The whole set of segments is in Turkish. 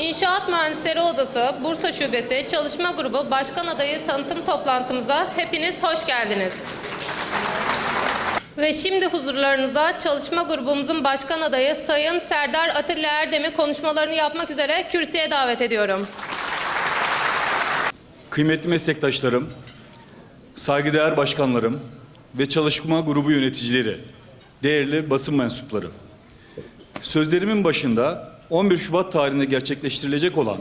İnşaat Mühendisleri Odası Bursa Şubesi Çalışma Grubu Başkan Adayı tanıtım toplantımıza hepiniz hoş geldiniz. Ve şimdi huzurlarınızda çalışma grubumuzun başkan adayı Sayın Serdar Atilla Erdem'i konuşmalarını yapmak üzere kürsüye davet ediyorum. Kıymetli meslektaşlarım, saygıdeğer başkanlarım ve çalışma grubu yöneticileri, değerli basın mensupları. Sözlerimin başında 11 Şubat tarihinde gerçekleştirilecek olan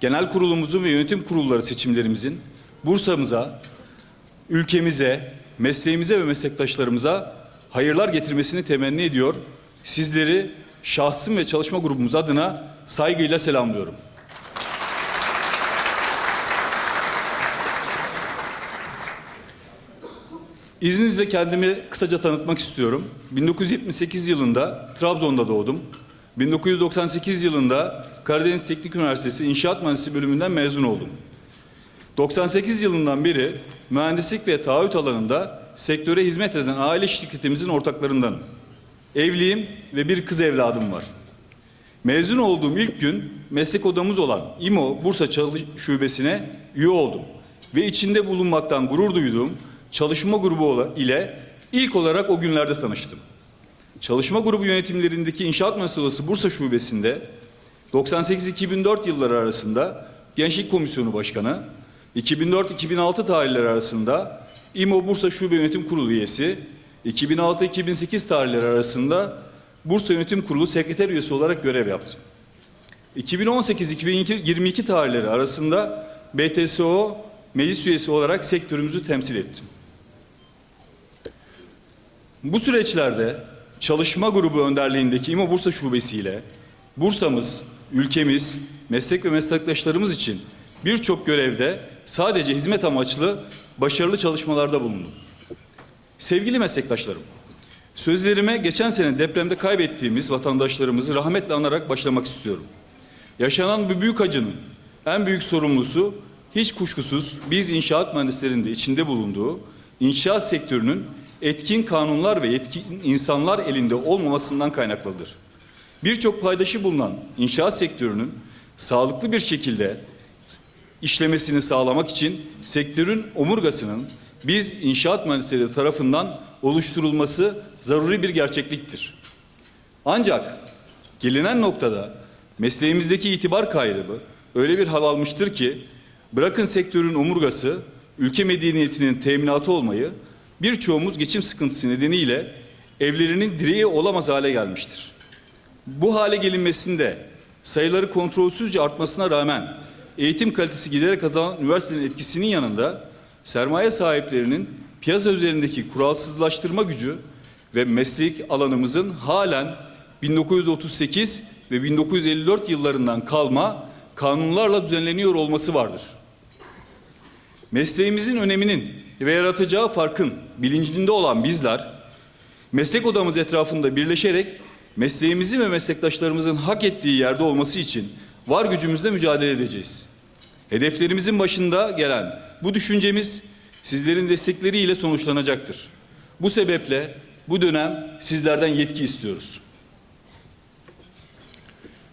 genel kurulumuzun ve yönetim kurulları seçimlerimizin Bursa'mıza, ülkemize, mesleğimize ve meslektaşlarımıza hayırlar getirmesini temenni ediyor. Sizleri şahsım ve çalışma grubumuz adına saygıyla selamlıyorum. İzninizle kendimi kısaca tanıtmak istiyorum. 1978 yılında Trabzon'da doğdum. 1998 yılında Karadeniz Teknik Üniversitesi İnşaat Mühendisliği bölümünden mezun oldum. 98 yılından beri mühendislik ve taahhüt alanında sektöre hizmet eden aile şirketimizin ortaklarındanım. Evliyim ve bir kız evladım var. Mezun olduğum ilk gün meslek odamız olan İMO Bursa Çalış Şubesi'ne üye oldum. Ve içinde bulunmaktan gurur duyduğum çalışma grubu ile ilk olarak o günlerde tanıştım. Çalışma grubu yönetimlerindeki İnşaat Mühendisliği Bursa Şubesi'nde 98-2004 yılları arasında Gençlik Komisyonu Başkanı, 2004-2006 tarihleri arasında İMO Bursa Şube Yönetim Kurulu üyesi, 2006-2008 tarihleri arasında Bursa Yönetim Kurulu sekreter üyesi olarak görev yaptım. 2018-2022 tarihleri arasında BTSO meclis üyesi olarak sektörümüzü temsil ettim. Bu süreçlerde çalışma grubu önderliğindeki İMO Bursa Şubesi ile Bursa'mız, ülkemiz, meslek ve meslektaşlarımız için birçok görevde sadece hizmet amaçlı başarılı çalışmalarda bulundum. Sevgili meslektaşlarım, sözlerime geçen sene depremde kaybettiğimiz vatandaşlarımızı rahmetle anarak başlamak istiyorum. Yaşanan bu büyük acının en büyük sorumlusu hiç kuşkusuz biz inşaat mühendislerinin de içinde bulunduğu inşaat sektörünün etkin kanunlar ve yetkin insanlar elinde olmamasından kaynaklıdır. Birçok paydaşı bulunan inşaat sektörünün sağlıklı bir şekilde işlemesini sağlamak için sektörün omurgasının biz inşaat mühendisleri tarafından oluşturulması zaruri bir gerçekliktir. Ancak gelinen noktada mesleğimizdeki itibar kaybı öyle bir hal almıştır ki bırakın sektörün omurgası ülke medeniyetinin teminatı olmayı birçoğumuz geçim sıkıntısı nedeniyle evlerinin direği olamaz hale gelmiştir. Bu hale gelinmesinde sayıları kontrolsüzce artmasına rağmen eğitim kalitesi giderek azalan üniversitenin etkisinin yanında sermaye sahiplerinin piyasa üzerindeki kuralsızlaştırma gücü ve meslek alanımızın halen 1938 ve 1954 yıllarından kalma kanunlarla düzenleniyor olması vardır. Mesleğimizin öneminin ve yaratacağı farkın bilincinde olan bizler, meslek odamız etrafında birleşerek mesleğimizin ve meslektaşlarımızın hak ettiği yerde olması için var gücümüzle mücadele edeceğiz. Hedeflerimizin başında gelen bu düşüncemiz sizlerin destekleriyle sonuçlanacaktır. Bu sebeple bu dönem sizlerden yetki istiyoruz.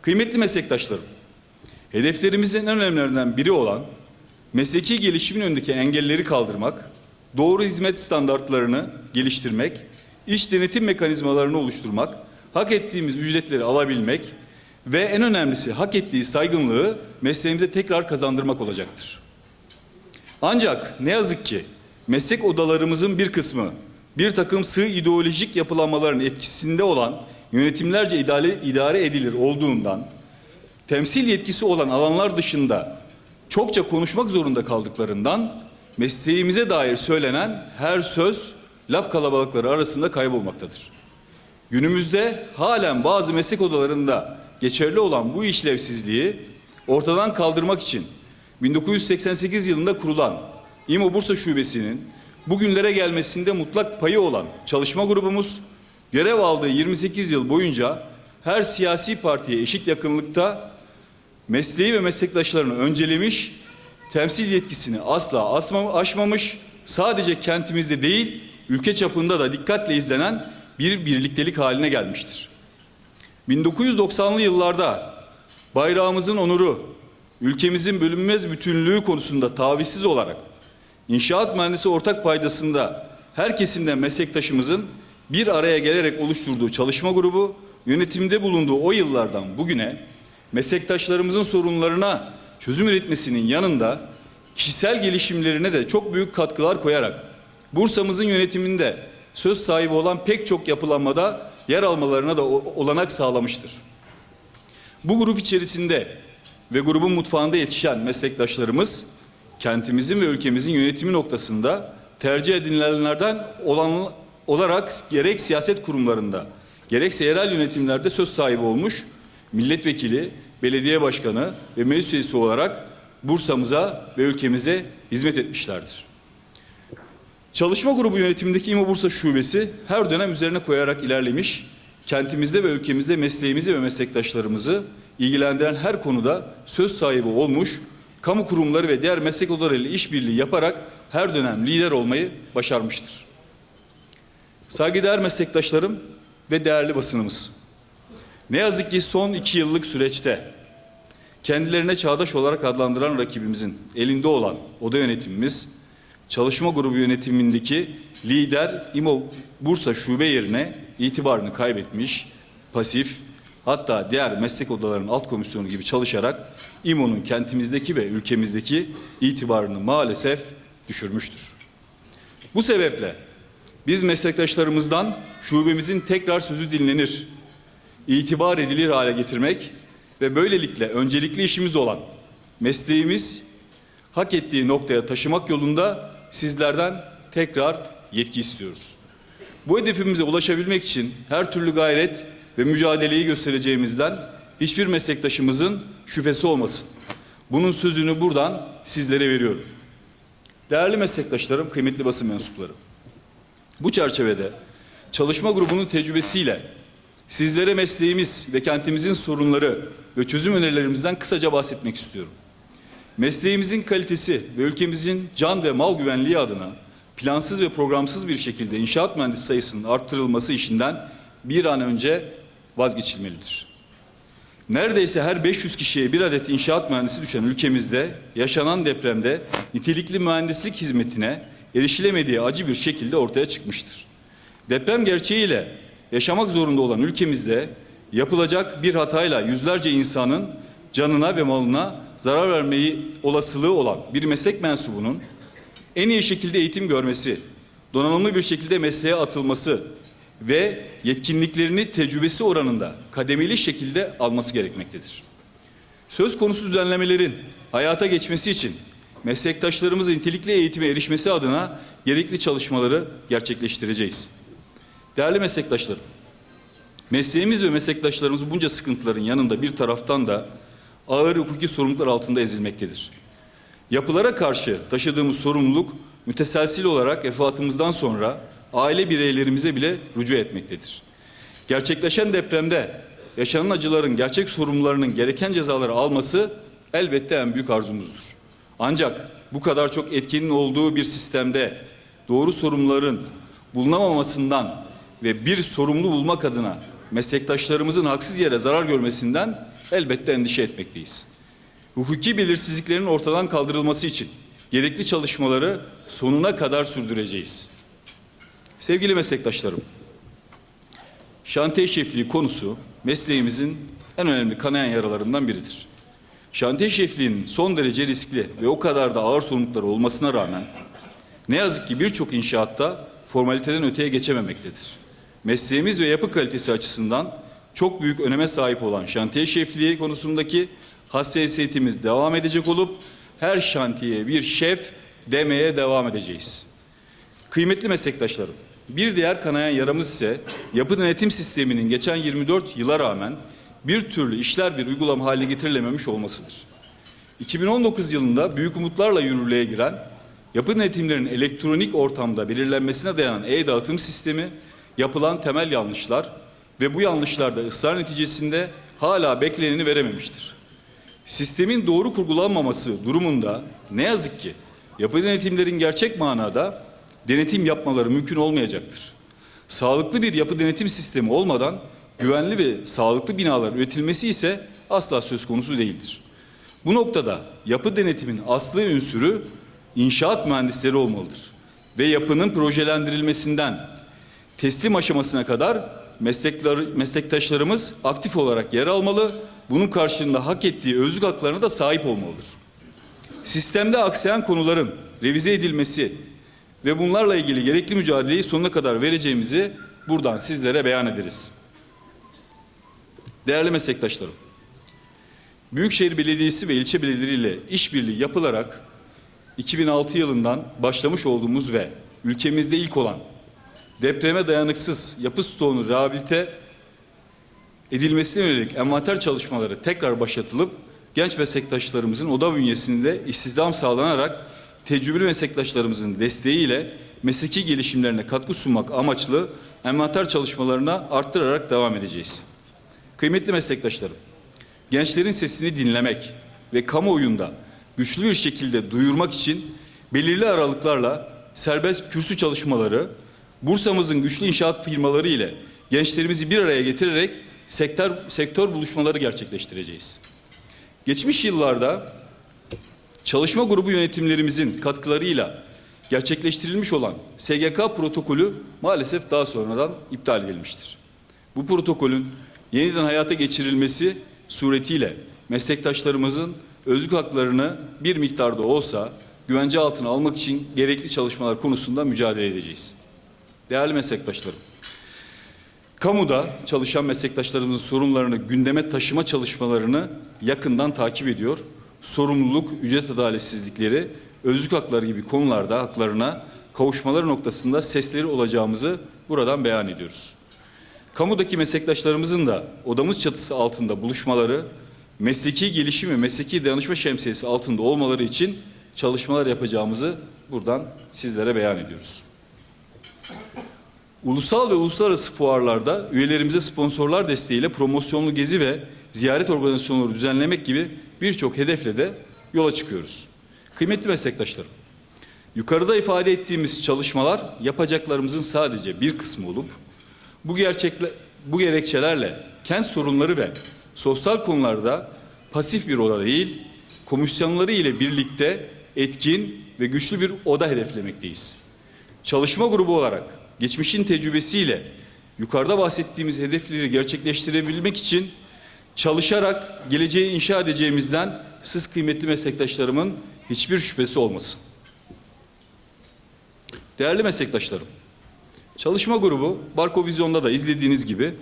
Kıymetli meslektaşlarım, hedeflerimizin en önemlilerinden biri olan mesleki gelişimin önündeki engelleri kaldırmak, doğru hizmet standartlarını geliştirmek, iş denetim mekanizmalarını oluşturmak, hak ettiğimiz ücretleri alabilmek ve en önemlisi hak ettiği saygınlığı mesleğimize tekrar kazandırmak olacaktır. Ancak ne yazık ki meslek odalarımızın bir kısmı bir takım sığ ideolojik yapılanmaların etkisinde olan yönetimlerce idare, idare edilir olduğundan temsil yetkisi olan alanlar dışında çokça konuşmak zorunda kaldıklarından mesleğimize dair söylenen her söz laf kalabalıkları arasında kaybolmaktadır. Günümüzde halen bazı meslek odalarında geçerli olan bu işlevsizliği ortadan kaldırmak için 1988 yılında kurulan İMO Bursa Şubesi'nin bugünlere gelmesinde mutlak payı olan çalışma grubumuz görev aldığı 28 yıl boyunca her siyasi partiye eşit yakınlıkta mesleği ve meslektaşlarını öncelemiş, temsil yetkisini asla asma, aşmamış, sadece kentimizde değil, ülke çapında da dikkatle izlenen bir birliktelik haline gelmiştir. 1990'lı yıllarda bayrağımızın onuru, ülkemizin bölünmez bütünlüğü konusunda tavizsiz olarak inşaat mühendisi ortak paydasında her kesimden meslektaşımızın bir araya gelerek oluşturduğu çalışma grubu yönetimde bulunduğu o yıllardan bugüne meslektaşlarımızın sorunlarına çözüm üretmesinin yanında kişisel gelişimlerine de çok büyük katkılar koyarak Bursa'mızın yönetiminde söz sahibi olan pek çok yapılanmada yer almalarına da olanak sağlamıştır. Bu grup içerisinde ve grubun mutfağında yetişen meslektaşlarımız kentimizin ve ülkemizin yönetimi noktasında tercih edilenlerden olan olarak gerek siyaset kurumlarında gerekse yerel yönetimlerde söz sahibi olmuş milletvekili, belediye başkanı ve meclis üyesi olarak Bursa'mıza ve ülkemize hizmet etmişlerdir. Çalışma grubu yönetimindeki İMO Bursa Şubesi her dönem üzerine koyarak ilerlemiş, kentimizde ve ülkemizde mesleğimizi ve meslektaşlarımızı ilgilendiren her konuda söz sahibi olmuş, kamu kurumları ve diğer meslek odalarıyla işbirliği yaparak her dönem lider olmayı başarmıştır. Saygıdeğer meslektaşlarım ve değerli basınımız. Ne yazık ki son iki yıllık süreçte kendilerine çağdaş olarak adlandıran rakibimizin elinde olan oda yönetimimiz, çalışma grubu yönetimindeki lider İMO Bursa şube yerine itibarını kaybetmiş, pasif, hatta diğer meslek odalarının alt komisyonu gibi çalışarak İMO'nun kentimizdeki ve ülkemizdeki itibarını maalesef düşürmüştür. Bu sebeple biz meslektaşlarımızdan şubemizin tekrar sözü dinlenir, itibar edilir hale getirmek ve böylelikle öncelikli işimiz olan mesleğimiz hak ettiği noktaya taşımak yolunda sizlerden tekrar yetki istiyoruz. Bu hedefimize ulaşabilmek için her türlü gayret ve mücadeleyi göstereceğimizden hiçbir meslektaşımızın şüphesi olmasın. Bunun sözünü buradan sizlere veriyorum. Değerli meslektaşlarım, kıymetli basın mensupları. Bu çerçevede çalışma grubunun tecrübesiyle sizlere mesleğimiz ve kentimizin sorunları ve çözüm önerilerimizden kısaca bahsetmek istiyorum. Mesleğimizin kalitesi ve ülkemizin can ve mal güvenliği adına plansız ve programsız bir şekilde inşaat mühendisi sayısının arttırılması işinden bir an önce vazgeçilmelidir. Neredeyse her 500 kişiye bir adet inşaat mühendisi düşen ülkemizde yaşanan depremde nitelikli mühendislik hizmetine erişilemediği acı bir şekilde ortaya çıkmıştır. Deprem gerçeğiyle yaşamak zorunda olan ülkemizde yapılacak bir hatayla yüzlerce insanın canına ve malına zarar vermeyi olasılığı olan bir meslek mensubunun en iyi şekilde eğitim görmesi, donanımlı bir şekilde mesleğe atılması ve yetkinliklerini tecrübesi oranında kademeli şekilde alması gerekmektedir. Söz konusu düzenlemelerin hayata geçmesi için meslektaşlarımızın nitelikli eğitime erişmesi adına gerekli çalışmaları gerçekleştireceğiz. Değerli meslektaşlarım, mesleğimiz ve meslektaşlarımız bunca sıkıntıların yanında bir taraftan da ağır hukuki sorumluluklar altında ezilmektedir. Yapılara karşı taşıdığımız sorumluluk müteselsil olarak vefatımızdan sonra aile bireylerimize bile rücu etmektedir. Gerçekleşen depremde yaşanan acıların gerçek sorumlularının gereken cezaları alması elbette en büyük arzumuzdur. Ancak bu kadar çok etkinin olduğu bir sistemde doğru sorumluların bulunamamasından ve bir sorumlu bulmak adına meslektaşlarımızın haksız yere zarar görmesinden elbette endişe etmekteyiz. Hukuki belirsizliklerin ortadan kaldırılması için gerekli çalışmaları sonuna kadar sürdüreceğiz. Sevgili meslektaşlarım, şantiye şefliği konusu mesleğimizin en önemli kanayan yaralarından biridir. Şantiye şefliğinin son derece riskli ve o kadar da ağır sorumlulukları olmasına rağmen ne yazık ki birçok inşaatta formaliteden öteye geçememektedir. Mesleğimiz ve yapı kalitesi açısından çok büyük öneme sahip olan şantiye şefliği konusundaki hassasiyetimiz devam edecek olup her şantiyeye bir şef demeye devam edeceğiz. Kıymetli meslektaşlarım, bir diğer kanayan yaramız ise yapı denetim sisteminin geçen 24 yıla rağmen bir türlü işler bir uygulama haline getirilememiş olmasıdır. 2019 yılında büyük umutlarla yürürlüğe giren yapı denetimlerinin elektronik ortamda belirlenmesine dayanan e-dağıtım sistemi yapılan temel yanlışlar ve bu yanlışlarda ısrar neticesinde hala bekleneni verememiştir. Sistemin doğru kurgulanmaması durumunda ne yazık ki yapı denetimlerin gerçek manada denetim yapmaları mümkün olmayacaktır. Sağlıklı bir yapı denetim sistemi olmadan güvenli ve sağlıklı binaların üretilmesi ise asla söz konusu değildir. Bu noktada yapı denetimin aslı ünsürü inşaat mühendisleri olmalıdır. Ve yapının projelendirilmesinden teslim aşamasına kadar meslekler, meslektaşlarımız aktif olarak yer almalı. Bunun karşılığında hak ettiği özlük haklarına da sahip olmalıdır. Sistemde aksayan konuların revize edilmesi ve bunlarla ilgili gerekli mücadeleyi sonuna kadar vereceğimizi buradan sizlere beyan ederiz. Değerli meslektaşlarım, Büyükşehir Belediyesi ve ilçe belediyeleriyle işbirliği yapılarak 2006 yılından başlamış olduğumuz ve ülkemizde ilk olan depreme dayanıksız yapı stoğunu rehabilite edilmesine yönelik envanter çalışmaları tekrar başlatılıp genç meslektaşlarımızın oda bünyesinde istihdam sağlanarak tecrübeli meslektaşlarımızın desteğiyle mesleki gelişimlerine katkı sunmak amaçlı envanter çalışmalarına arttırarak devam edeceğiz. Kıymetli meslektaşlarım, gençlerin sesini dinlemek ve kamuoyunda güçlü bir şekilde duyurmak için belirli aralıklarla serbest kürsü çalışmaları, Bursa'mızın güçlü inşaat firmaları ile gençlerimizi bir araya getirerek sektör, sektör buluşmaları gerçekleştireceğiz. Geçmiş yıllarda çalışma grubu yönetimlerimizin katkılarıyla gerçekleştirilmiş olan SGK protokolü maalesef daha sonradan iptal edilmiştir. Bu protokolün yeniden hayata geçirilmesi suretiyle meslektaşlarımızın özlük haklarını bir miktarda olsa güvence altına almak için gerekli çalışmalar konusunda mücadele edeceğiz. Değerli meslektaşlarım, kamuda çalışan meslektaşlarımızın sorunlarını gündeme taşıma çalışmalarını yakından takip ediyor. Sorumluluk, ücret adaletsizlikleri, özlük hakları gibi konularda haklarına kavuşmaları noktasında sesleri olacağımızı buradan beyan ediyoruz. Kamudaki meslektaşlarımızın da odamız çatısı altında buluşmaları, mesleki gelişim ve mesleki danışma şemsiyesi altında olmaları için çalışmalar yapacağımızı buradan sizlere beyan ediyoruz. Ulusal ve uluslararası fuarlarda üyelerimize sponsorlar desteğiyle promosyonlu gezi ve ziyaret organizasyonları düzenlemek gibi birçok hedefle de yola çıkıyoruz. Kıymetli meslektaşlarım, yukarıda ifade ettiğimiz çalışmalar yapacaklarımızın sadece bir kısmı olup bu gerçekle bu gerekçelerle kent sorunları ve sosyal konularda pasif bir oda değil, komisyonları ile birlikte etkin ve güçlü bir oda hedeflemekteyiz. Çalışma grubu olarak geçmişin tecrübesiyle yukarıda bahsettiğimiz hedefleri gerçekleştirebilmek için çalışarak geleceği inşa edeceğimizden siz kıymetli meslektaşlarımın hiçbir şüphesi olmasın. Değerli meslektaşlarım, Çalışma grubu Barko Vizyon'da da izlediğiniz gibi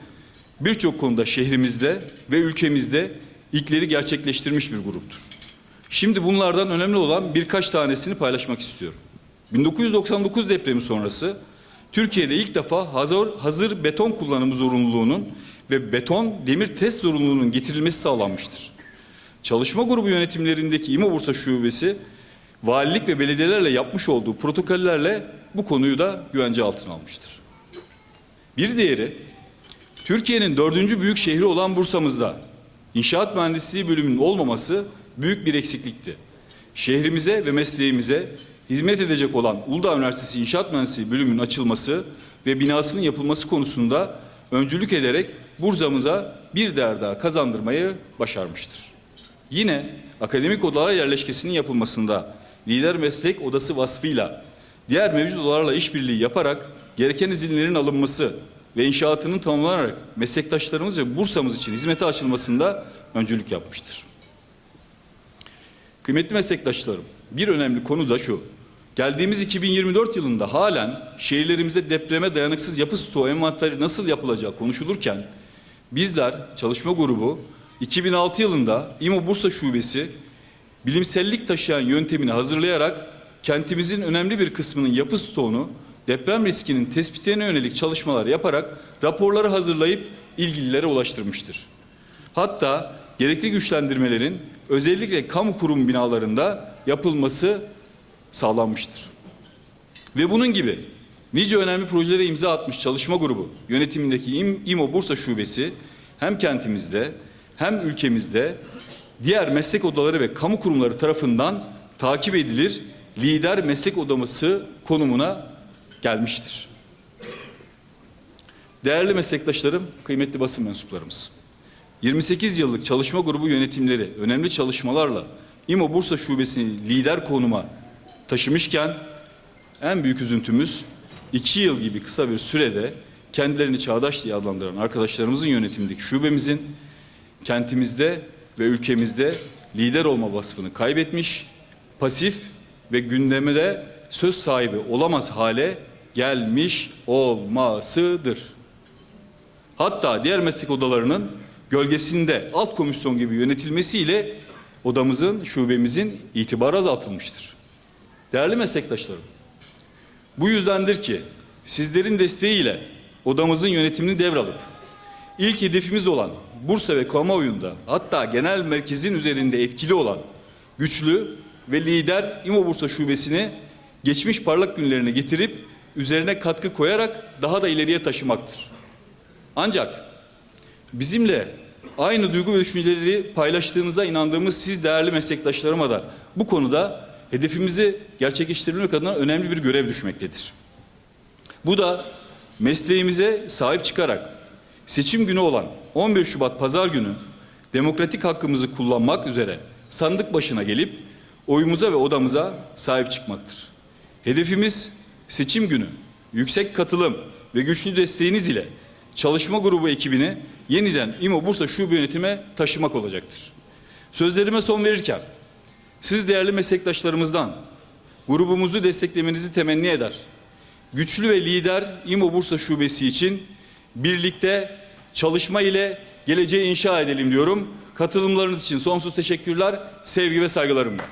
birçok konuda şehrimizde ve ülkemizde ilkleri gerçekleştirmiş bir gruptur. Şimdi bunlardan önemli olan birkaç tanesini paylaşmak istiyorum. 1999 depremi sonrası Türkiye'de ilk defa hazır, hazır beton kullanımı zorunluluğunun ve beton demir test zorunluluğunun getirilmesi sağlanmıştır. Çalışma grubu yönetimlerindeki İMO Bursa Şubesi valilik ve belediyelerle yapmış olduğu protokollerle bu konuyu da güvence altına almıştır. Bir diğeri, Türkiye'nin dördüncü büyük şehri olan Bursa'mızda inşaat mühendisliği bölümünün olmaması büyük bir eksiklikti. Şehrimize ve mesleğimize hizmet edecek olan Uludağ Üniversitesi İnşaat Mühendisliği bölümünün açılması ve binasının yapılması konusunda öncülük ederek Bursa'mıza bir değer daha kazandırmayı başarmıştır. Yine akademik odalara yerleşkesinin yapılmasında lider meslek odası vasfıyla diğer mevcut odalarla işbirliği yaparak gereken izinlerin alınması ve inşaatının tamamlanarak meslektaşlarımız ve Bursa'mız için hizmete açılmasında öncülük yapmıştır. Kıymetli meslektaşlarım, bir önemli konu da şu. Geldiğimiz 2024 yılında halen şehirlerimizde depreme dayanıksız yapı stoğu envanteri nasıl yapılacağı konuşulurken bizler çalışma grubu 2006 yılında İMO Bursa Şubesi bilimsellik taşıyan yöntemini hazırlayarak kentimizin önemli bir kısmının yapı stoğunu deprem riskinin tespitine yönelik çalışmalar yaparak raporları hazırlayıp ilgililere ulaştırmıştır. Hatta gerekli güçlendirmelerin özellikle kamu kurum binalarında yapılması sağlanmıştır. Ve bunun gibi nice önemli projelere imza atmış çalışma grubu yönetimindeki İM- İMO Bursa Şubesi hem kentimizde hem ülkemizde diğer meslek odaları ve kamu kurumları tarafından takip edilir, lider meslek odaması konumuna gelmiştir. Değerli meslektaşlarım, kıymetli basın mensuplarımız. 28 yıllık çalışma grubu yönetimleri önemli çalışmalarla İMO Bursa Şubesi'ni lider konuma taşımışken en büyük üzüntümüz iki yıl gibi kısa bir sürede kendilerini çağdaş diye adlandıran arkadaşlarımızın yönetimindeki şubemizin kentimizde ve ülkemizde lider olma vasfını kaybetmiş, pasif ve gündemde söz sahibi olamaz hale gelmiş olmasıdır. Hatta diğer meslek odalarının gölgesinde alt komisyon gibi yönetilmesiyle odamızın, şubemizin itibarı azaltılmıştır. Değerli meslektaşlarım, bu yüzdendir ki sizlerin desteğiyle odamızın yönetimini devralıp ilk hedefimiz olan Bursa ve kamuoyunda hatta genel merkezin üzerinde etkili olan güçlü ve lider İMO Bursa şubesini geçmiş parlak günlerine getirip üzerine katkı koyarak daha da ileriye taşımaktır. Ancak bizimle aynı duygu ve düşünceleri paylaştığınıza inandığımız siz değerli meslektaşlarıma da bu konuda hedefimizi gerçekleştirmek adına önemli bir görev düşmektedir. Bu da mesleğimize sahip çıkarak seçim günü olan 11 Şubat Pazar günü demokratik hakkımızı kullanmak üzere sandık başına gelip oyumuza ve odamıza sahip çıkmaktır. Hedefimiz seçim günü yüksek katılım ve güçlü desteğiniz ile çalışma grubu ekibini yeniden İMO Bursa Şube Yönetim'e taşımak olacaktır. Sözlerime son verirken siz değerli meslektaşlarımızdan grubumuzu desteklemenizi temenni eder. Güçlü ve lider İMO Bursa Şubesi için birlikte çalışma ile geleceği inşa edelim diyorum. Katılımlarınız için sonsuz teşekkürler, sevgi ve saygılarımla.